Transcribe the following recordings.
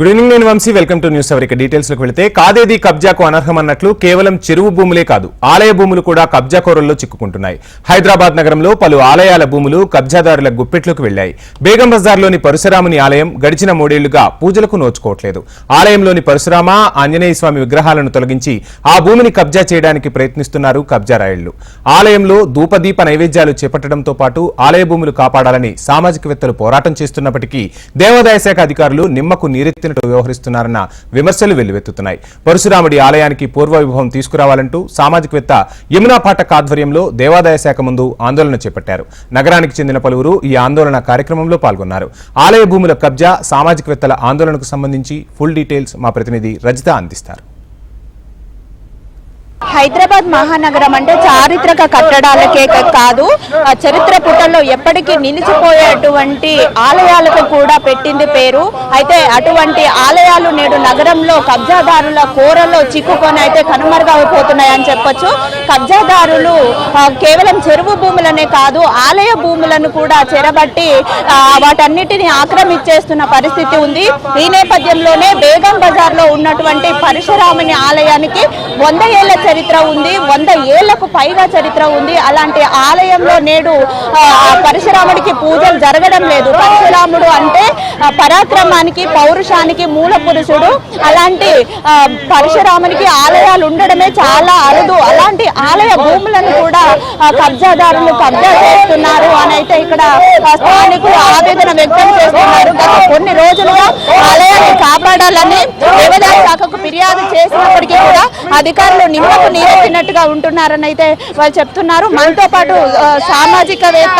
Good evening నేను Vamsi welcome to news hour ఇక డీటెయిల్స్లోకి వెళితే కాదేది కబ్జాకు అనర్హమన్నట్లు కేవలం చెరువు భూములే కాదు ఆలయ భూములు కూడా కబ్జా కోరల్లో చిక్కుకుంటున్నాయి. హైదరాబాద్ నగరంలో పలు ఆలయాల భూములు కబ్జాదారుల గుప్పెట్లోకి వెళ్ళాయి బేగం బజార్లోని పరశురాముని ఆలయం గడిచిన మూడేళ్ళుగా పూజలకు నోచుకోవట్లేదు. ఆలయంలోని పరశురామ ఆంజనేయ స్వామి విగ్రహాలను తొలగించి ఆ భూమిని కబ్జా చేయడానికి ప్రయత్నిస్తున్నారు కబ్జారాయుళ్ళు ఆలయంలో ధూపదీప నైవేద్యాలు చేపట్టడంతో పాటు ఆలయ భూములు కాపాడాలని సామాజికవేత్తలు పోరాటం చేస్తున్నప్పటికీ దేవాదాయ శాఖ అధికారులు నిమ్మకు నీరెత్తినట్టు వ్యవహరిస్తున్నారన్న విమర్శలు వెల్లువెత్తుతున్నాయి. పరశురాముడి ఆలయానికి పూర్వ విభవం తీసుకురావాలంటూ సామాజికవేత్త యమునా పాఠక్ ఆధ్వర్యంలో దేవాదాయ శాఖ ముందు ఆందోళన చేపట్టారు. నగరానికి చెందిన పలువురు ఈ ఆందోళన కార్యక్రమంలో పాల్గొన్నారు. ఆలయ భూముల కబ్జా సామాజికవేత్తల ఆందోళనకు సంబంధించి ఫుల్ డీటెయిల్స్ మా ప్రతినిధి రజిత అందిస్తారు. హైదరాబాద్ మహానగరం అంటే చారిత్రక కట్టడాలకే కాదు చరిత్రపు చరిత్ర ఎప్పటికీ నిలిచిపోయేటువంటి ఆలయాలకు కూడా పెట్టింది పేరు. అయితే అటువంటి ఆలయాలు నేడు నగరంలో కబ్జాదారుల కూరలో చిక్కుకొని అయితే కనుమరుగైపోతున్నాయని చెప్పొచ్చు. కబ్జాదారులు కేవలం చెరువు భూములనే కాదు ఆలయ భూములను కూడా చెరబట్టి వాటన్నిటిని ఆక్రమించేస్తున్న పరిస్థితి ఉంది. ఈ నేపథ్యంలోనే బేగం బజార్లో ఉన్నటువంటి పరశురాముని ఆలయానికి వంద ఏళ్ళ చరిత్ర ఉంది వంద ఏళ్ళకు పైగా చరిత్ర ఉంది. అలాంటి ఆలయంలో నేడు ఆ, పరశురాముడికి పూజలు జరగడం లేదు. పరశురాముడు అంటే పరాక్రమానికి పౌరుషానికి మూల పురుషుడు. అలాంటి పరశురామునికి ఆలయాలు ఉండడమే చాలా అరుదు. అలాంటి ఆలయ భూములను కూడా కబ్జాదారులు కబ్జా చేస్తున్నారు అని అయితే ఇక్కడ స్థానికులు ఆవేదన వ్యక్తం చేస్తున్నారు. గత కొన్ని రోజులుగా ఆలయాన్ని కాపాడాలని దేవదాయ శాఖకు ఫిర్యాదు చేసినప్పటికీ కూడా అధికారులు నిమ్మకు నీరెత్తినట్టుగా ఉంటున్నారని అయితే వాళ్ళు చెప్తున్నారు. మనతో పాటు సామాజికవేత్త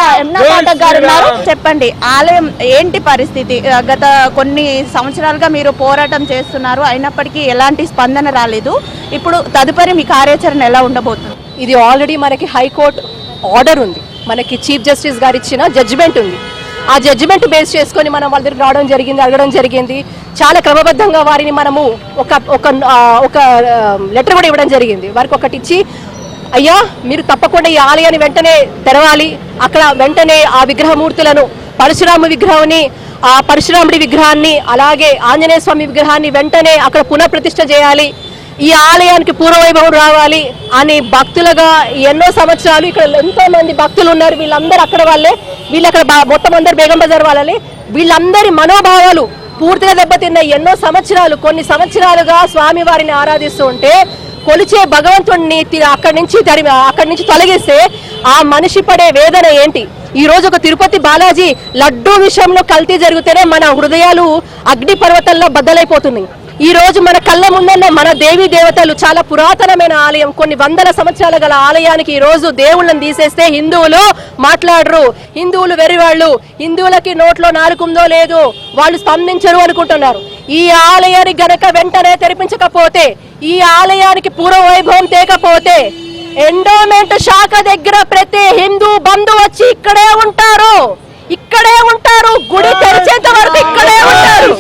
పాఠక్ గారు ఉన్నారు. చెప్పండి ఆలయం ఏంటి పరిస్థితి? గత కొన్ని సంవత్సరాలుగా మీరు పోరాటం చేస్తున్నారు అయినప్పటికీ ఎలాంటి స్పందన రాలేదు. ఇప్పుడు తదుపరి మీ కార్యాచరణ ఎలా ఉండబోతుంది? ఇది ఆల్రెడీ మనకి హైకోర్టు ఆర్డర్ ఉంది. మనకి చీఫ్ జస్టిస్ గారు ఇచ్చిన జడ్జిమెంట్ ఉంది. ఆ జడ్జిమెంట్ బేస్ చేసుకొని మనం వాళ్ళ దగ్గర రావడం జరిగింది అడగడం జరిగింది. చాలా క్రమబద్ధంగా వారిని మనము ఒక ఒక ఒక లెటర్ కూడా ఇవ్వడం జరిగింది. వారికి ఒకటి ఇచ్చి అయ్యా మీరు తప్పకుండా ఈ ఆలయాన్ని వెంటనే తెరవాలి. అక్కడ వెంటనే ఆ విగ్రహమూర్తులను పరశురామ విగ్రహాన్ని ఆ పరశురాముడి విగ్రహాన్ని అలాగే ఆంజనేయ స్వామి విగ్రహాన్ని వెంటనే అక్కడ పునఃప్రతిష్ఠ చేయాలి. ఈ ఆలయానికి పూర్వవైభవం రావాలి అని భక్తులుగా ఎన్నో సంవత్సరాలు ఇక్కడ ఎంతో మంది భక్తులు ఉన్నారు. వీళ్ళందరూ అక్కడ వాళ్ళే. వీళ్ళు అక్కడ బా- మొత్తం అందరు బేగం బజార్ వాళ్ళని వీళ్ళందరి మనోభావాలు పూర్తిగా దెబ్బతిన్న ఎన్నో సంవత్సరాలు. కొన్ని సంవత్సరాలుగా స్వామి వారిని ఆరాధిస్తూ ఉంటే కొలిచే భగవంతుడిని అక్కడి నుంచి తరిమి అక్కడి నుంచి తొలగిస్తే ఆ మనిషి పడే వేదన ఏంటి? ఈ రోజు ఒక తిరుపతి బాలాజీ లడ్డూ విషయంలో కల్తీ జరిగితేనే మన హృదయాలు అగ్ని పర్వతంలో బద్దలైపోతుంది ఈ రోజు మన కళ్ళ ముందన్న మన దేవి దేవతలు చాలా పురాతనమైన ఆలయం కొన్ని వందల సంవత్సరాల గల ఆలయానికి ఈ రోజు దేవుళ్ళని తీసేస్తే హిందువులు మాట్లాడరు. హిందువులు వెరివాళ్ళు హిందువులకి నోట్లో నాలుగుందో లేదు వాళ్ళు స్పందించరు అనుకుంటున్నారు. ఈ ఆలయాన్ని గనక వెంటనే తెరిపించకపోతే ఈ ఆలయానికి పూర్వ వైభవం తేకపోతే ఎండోమెంట్ శాఖ దగ్గర ప్రతి హిందూ బంధు వచ్చి ఇక్కడే ఉంటారు. ఇక్కడే ఉంటారు. గుడి తెరిచేంత వరకు ఇక్కడే ఉంటారు.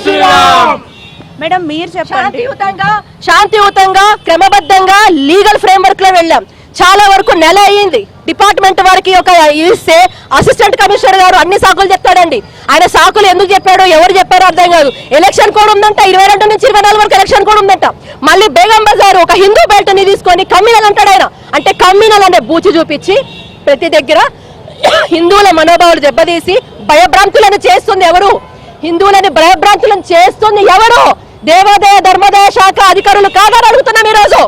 మేడం మీరు చెప్పండి. శాంతియుతంగా శాంతియుతంగా క్రమబద్ధంగా లీగల్ ఫ్రేమ్ వర్క్లో వెళ్ళాం. చాలా వరకు నెల అయ్యింది. డిపార్ట్మెంట్ వారికి ఒక ఇస్తే అసిస్టెంట్ కమిషనర్ గారు అన్ని సాకులు చెప్తాడండి. ఆయన సాకులు ఎందుకు చెప్పాడో ఎవరు చెప్పారో అర్థం కాదు. ఎలక్షన్ కోడ్ ఉందంట ఇరవై రెండు నుంచి ఇరవై నాలుగు వరకు ఎలక్షన్ కోడ్ ఉందంట. మళ్ళీ బేగం బజార్ ఒక హిందూ బెల్ట్ని తీసుకొని కమ్మినల్ అంటాడు ఆయన. అంటే కమ్మినల్ అనే బూచి చూపించి ప్రతి దగ్గర హిందువుల మనోభావాలు దెబ్బతీసి భయభ్రాంతులను చేస్తుంది ఎవరు? హిందువులని భయభ్రాంతులను చేస్తుంది ఎవరు? దేవాదాయ ధర్మదయ శాఖ అధికారులు కాదని అడుగుతున్నాం ఈ రోజు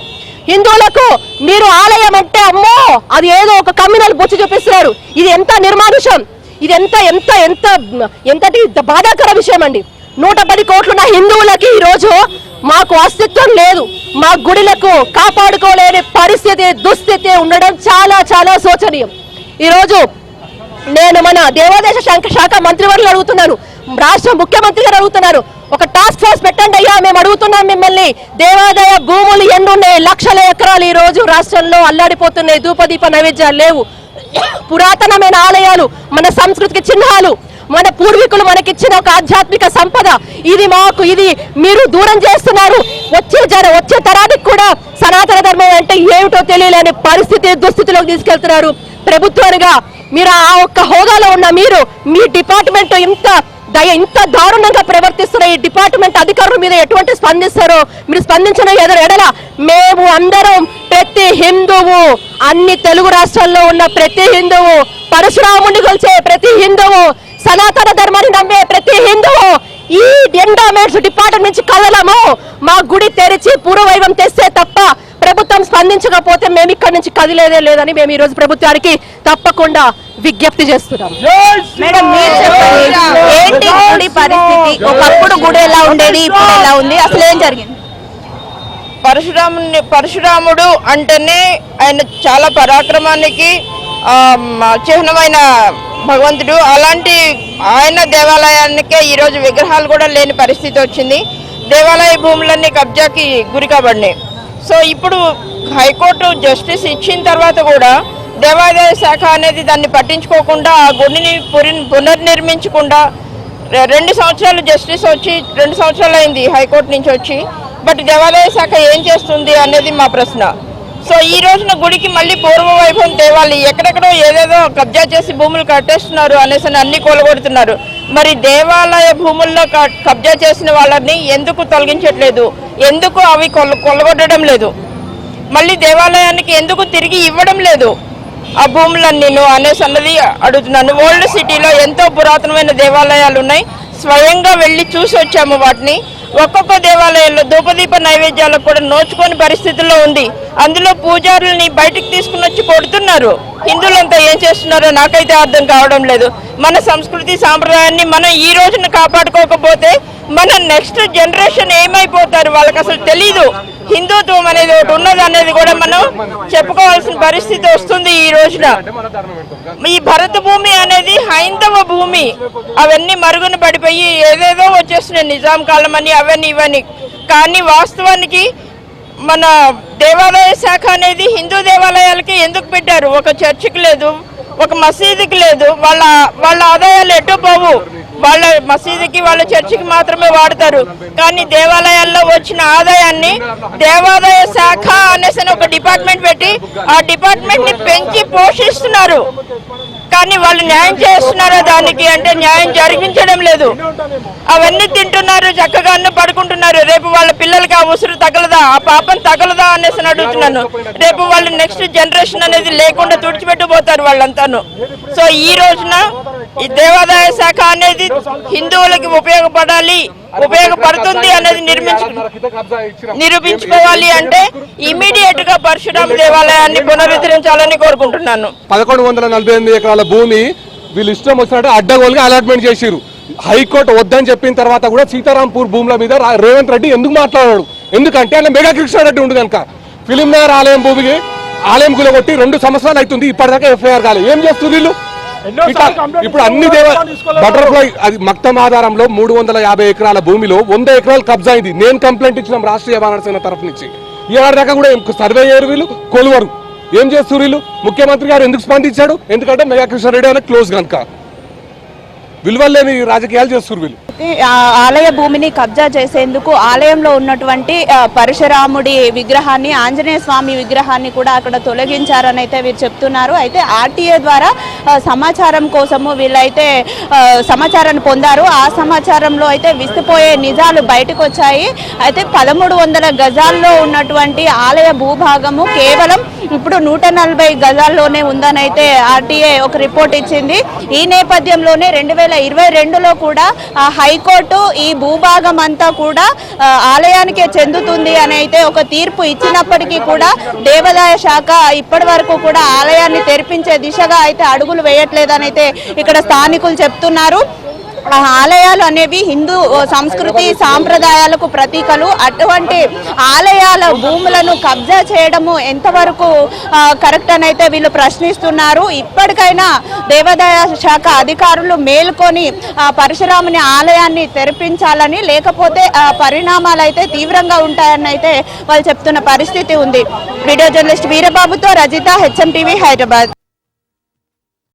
హిందువులకు మీరు ఆలయం అంటే అమ్మో అది ఏదో ఒక కమ్యూనల్ బొచ్చు చూపిస్తున్నారు. ఇది ఎంత నిర్మానుషం ఇది ఎంత ఎంత ఎంత ఎంతటి బాధాకర విషయం అండి. నూట పది కోట్లున్న హిందువులకి ఈరోజు మాకు అస్తిత్వం లేదు. మా గుడిలకు కాపాడుకోలేని పరిస్థితి దుస్థితి ఉండడం చాలా చాలా శోచనీయం. ఈరోజు నేను మన దేవాదేశ శాఖ శాఖ మంత్రివర్యులు అడుగుతున్నాను. రాష్ట్ర ముఖ్యమంత్రి గారు అడుగుతున్నారు. ఒక టాస్క్ ఫోర్స్ పెట్టండి అయ్యా. మేము అడుగుతున్నాం మిమ్మల్ని. దేవాదాయ భూములు ఎన్నున్నాయి లక్షల ఎకరాలు ఈ రోజు రాష్ట్రంలో అల్లాడిపోతున్నాయి. ధూపదీప నైవేద్యాలు లేవు. పురాతనమైన ఆలయాలు మన సంస్కృతికి చిహ్నాలు. మన పూర్వీకులు మనకిచ్చిన ఒక ఆధ్యాత్మిక సంపద. ఇది మాకు ఇది మీరు దూరం చేస్తున్నారు. వచ్చే జన వచ్చే తరానికి కూడా సనాతన ధర్మం అంటే ఏమిటో తెలియలేని పరిస్థితి దుస్థితిలోకి తీసుకెళ్తున్నారు. ప్రభుత్వానిగా మీరు ఆ ఒక్క హోదాలో ఉన్న మీరు మీ డిపార్ట్మెంట్ ఇంత దయ ఇంత దారుణంగా ప్రవర్తిస్తున్న ఈ డిపార్ట్మెంట్ అధికారుల మీద ఎటువంటి స్పందిస్తారో మీరు స్పందించిన ఎదురు ఎడల. మేము అందరం ప్రతి హిందువు అన్ని తెలుగు రాష్ట్రాల్లో ఉన్న ప్రతి హిందువు పరశురాముని కొలిచే ప్రతి హిందువు సనాతన ధర్మాన్ని నమ్మే ప్రతి హిందువు ఈ ఎండోమెంట్స్ డిపార్ట్మెంట్ నుంచి కదలము. మా గుడి తెరిచి పూర్వవైవం తెస్తే తప్ప ప్రభుత్వం స్పందించకపోతే మేము ఇక్కడి నుంచి కదిలేదే లేదని మేము ఈ రోజు ప్రభుత్వానికి తప్పకుండా విజ్ఞప్తి చేస్తున్నాం. మేడం మీరు చెప్పండి. ఏంటి గుడి పరిస్థితి? ఒకప్పుడు గుడి ఎలా ఉండేది ఇప్పుడు ఎలా ఉంది? అసలు ఏం జరిగింది? పరశురాముని పరశురాముడు అంటేనే ఆయన చాలా పరాక్రమానికి చిహ్నమైన భగవంతుడు. అలాంటి ఆయన దేవాలయానికే ఈరోజు విగ్రహాలు కూడా లేని పరిస్థితి వచ్చింది. దేవాలయ భూములన్నీ కబ్జాకి గురి కాబడినాయి. సో ఇప్పుడు హైకోర్టు జస్టిస్ ఇచ్చిన తర్వాత కూడా దేవాదాయ శాఖ అనేది దాన్ని పట్టించుకోకుండా ఆ గుడిని పురి- పునర్నిర్మించకుండా రెండు సంవత్సరాలు జస్టిస్ వచ్చి రెండు సంవత్సరాలు అయింది హైకోర్టు నుంచి వచ్చి. బట్ దేవాదాయ శాఖ ఏం చేస్తుంది అనేది మా ప్రశ్న. సో ఈ రోజున గుడికి మళ్ళీ పూర్వ వైభవం తేవాలి ఎక్కడెక్కడో ఏదేదో కబ్జా చేసి భూములు కట్టేస్తున్నారు అనేసి అని అన్ని కొలగొడుతున్నారు. మరి దేవాలయ భూముల్లో కబ్జా చేసిన వాళ్ళని ఎందుకు తొలగించట్లేదు? ఎందుకు అవి కొల కొలగొట్టడం లేదు? మళ్ళీ దేవాలయానికి ఎందుకు తిరిగి ఇవ్వడం లేదు? ఆ భూములన్నీను అనేసి అన్నది అడుగుతున్నాను. ఓల్డ్ సిటీలో ఎంతో పురాతనమైన దేవాలయాలు ఉన్నాయి. స్వయంగా వెళ్ళి చూసి వచ్చాము వాటిని. ఒక్కొక్క దేవాలయంలో ధూపదీప నైవేద్యాలకు కూడా నోచుకొని పరిస్థితుల్లో ఉంది. అందులో పూజారుల్ని బయటికి తీసుకుని వచ్చి కొడుతున్నారు. హిందువులంతా ఏం చేస్తున్నారో నాకైతే అర్థం కావడం లేదు. మన సంస్కృతి సాంప్రదాయాన్ని మనం ఈ రోజున కాపాడుకోకపోతే మన నెక్స్ట్ జనరేషన్ ఏమైపోతారు? వాళ్ళకి అసలు తెలీదు. హిందుత్వం అనేది ఒకటి ఉన్నది అనేది కూడా మనం చెప్పుకోవాల్సిన పరిస్థితి వస్తుంది ఈ రోజున. ఈ భరత భూమి అనేది హైందవ భూమి. అవన్నీ మరుగున పడిపోయి ఏదేదో వచ్చేస్తున్నాయి నిజాం కాలం అని అవన్నీ ఇవన్నీ. కానీ వాస్తవానికి మన దేవాలయ శాఖ అనేది హిందూ దేవాలయాలకి ఎందుకు పెట్టారు? ఒక చర్చికి లేదు ఒక మసీదుకి లేదు. వాళ్ళ వాళ్ళ ఆదాయాలు ఎటు పోవు? వాళ్ళ మసీదుకి వాళ్ళ చర్చికి మాత్రమే వాడతారు. కానీ దేవాలయాల్లో వచ్చిన ఆదాయాన్ని దేవాదాయ శాఖ అనేసి ఒక డిపార్ట్మెంట్ పెట్టి ఆ డిపార్ట్మెంట్ని పెంచి పోషిస్తున్నారు. కానీ వాళ్ళు న్యాయం చేస్తున్నారా దానికి అంటే న్యాయం జరిగించడం లేదు. అవన్నీ తింటున్నారు చక్కగా అన్న పడుకుంటున్నారు. రేపు వాళ్ళ పిల్లలకి ఆ ఉసురు తగలదా? ఆ పాపం తగలదా అనేసి అడుగుతున్నాను. రేపు వాళ్ళు నెక్స్ట్ జనరేషన్ అనేది లేకుండా తుడిచిపెట్టిపోతారు వాళ్ళంతాను. సో ఈ రోజున ఈ దేవాదాయ శాఖ అనేది హిందువులకి ఉపయోగపడాలి. ఉపయోగపడుతుంది అనేది నిర్మించు నిరూపించుకోవాలి అంటే ఇమీడియట్గా పరశురామ దేవాలయాన్ని పునరుద్ధరించాలని కోరుకుంటున్నాను. పదకొండు వందల నలభై ఎనిమిది ఎకరాల భూమి వీళ్ళు ఇష్టం వచ్చినట్టు అడ్డగోలుగా అలాట్మెంట్ చేసిరు హైకోర్టు వద్దని చెప్పిన తర్వాత కూడా సీతారాంపూర్ భూముల మీద రేవంత్ రెడ్డి ఎందుకు మాట్లాడాడు? ఎందుకంటే ఆయన మెగా కృష్ణారెడ్డి ఉండు కనుక ఫిలిం నగర్ ఆలయం భూమికి ఆలయం గులగొట్టి రెండు సంవత్సరాలు అవుతుంది ఇప్పటిదాకా ఎఫ్ఐఆర్ కాలేదు. ఏం చేస్తుంది వీళ్ళు? ఇప్పుడు అన్ని దేవ బటర్ఫ్లై అది మక్తం ఆధారంలో మూడు వందల యాభై ఎకరాల భూమిలో వంద ఎకరాలు కబ్జా అయింది నేను కంప్లైంట్ ఇచ్చినాం రాష్ట్రీయ సేన తరఫు నుంచి. ఏడాది దాకా కూడా సర్వే చేయరు వీళ్ళు కొలువరు. ఏం చేస్తారు వీళ్ళు? ముఖ్యమంత్రి గారు ఎందుకు స్పందించాడు? ఎందుకంటే మెగా కృష్ణారెడ్డి అనేది క్లోజ్ కనుక. విలువలేని రాజకీయాలు చేస్తారు వీళ్ళు. ఆలయ భూమిని కబ్జా చేసేందుకు ఆలయంలో ఉన్నటువంటి పరశురాముడి విగ్రహాన్ని ఆంజనేయ స్వామి విగ్రహాన్ని కూడా అక్కడ తొలగించారని అయితే వీరు చెప్తున్నారు. అయితే ఆర్టీఏ ద్వారా సమాచారం కోసము వీళ్ళైతే సమాచారాన్ని పొందారు. ఆ సమాచారంలో అయితే విసిపోయే నిజాలు బయటకు వచ్చాయి అయితే పదమూడు వందల గజాల్లో ఉన్నటువంటి ఆలయ భూభాగము కేవలం ఇప్పుడు నూట నలభై గజాల్లోనే ఉందని అయితే ఆర్టీఏ ఒక రిపోర్ట్ ఇచ్చింది. ఈ నేపథ్యంలోనే రెండు వేల ఇరవై రెండులో కూడా ఆ హైకోర్టు ఈ భూభాగం అంతా కూడా ఆలయానికే చెందుతుంది అని అయితే ఒక తీర్పు ఇచ్చినప్పటికీ కూడా దేవాదాయ శాఖ ఇప్పటి వరకు కూడా ఆలయాన్ని తెరిపించే దిశగా అయితే అడుగులు వేయట్లేదని అయితే ఇక్కడ స్థానికులు చెప్తున్నారు. ఆలయాలు అనేవి హిందూ సంస్కృతి సాంప్రదాయాలకు ప్రతీకలు. అటువంటి ఆలయాల భూములను కబ్జా చేయడము ఎంతవరకు కరెక్ట్ అని అయితే వీళ్ళు ప్రశ్నిస్తున్నారు. ఇప్పటికైనా దేవాదాయ శాఖ అధికారులు మేల్కొని పరశురాముని ఆలయాన్ని తెరిపించాలని లేకపోతే పరిణామాలు అయితే తీవ్రంగా ఉంటాయని అయితే వాళ్ళు చెప్తున్న పరిస్థితి ఉంది. వీడియో జర్నలిస్ట్ వీరబాబుతో రజిత హెచ్ఎం టీవీ హైదరాబాద్.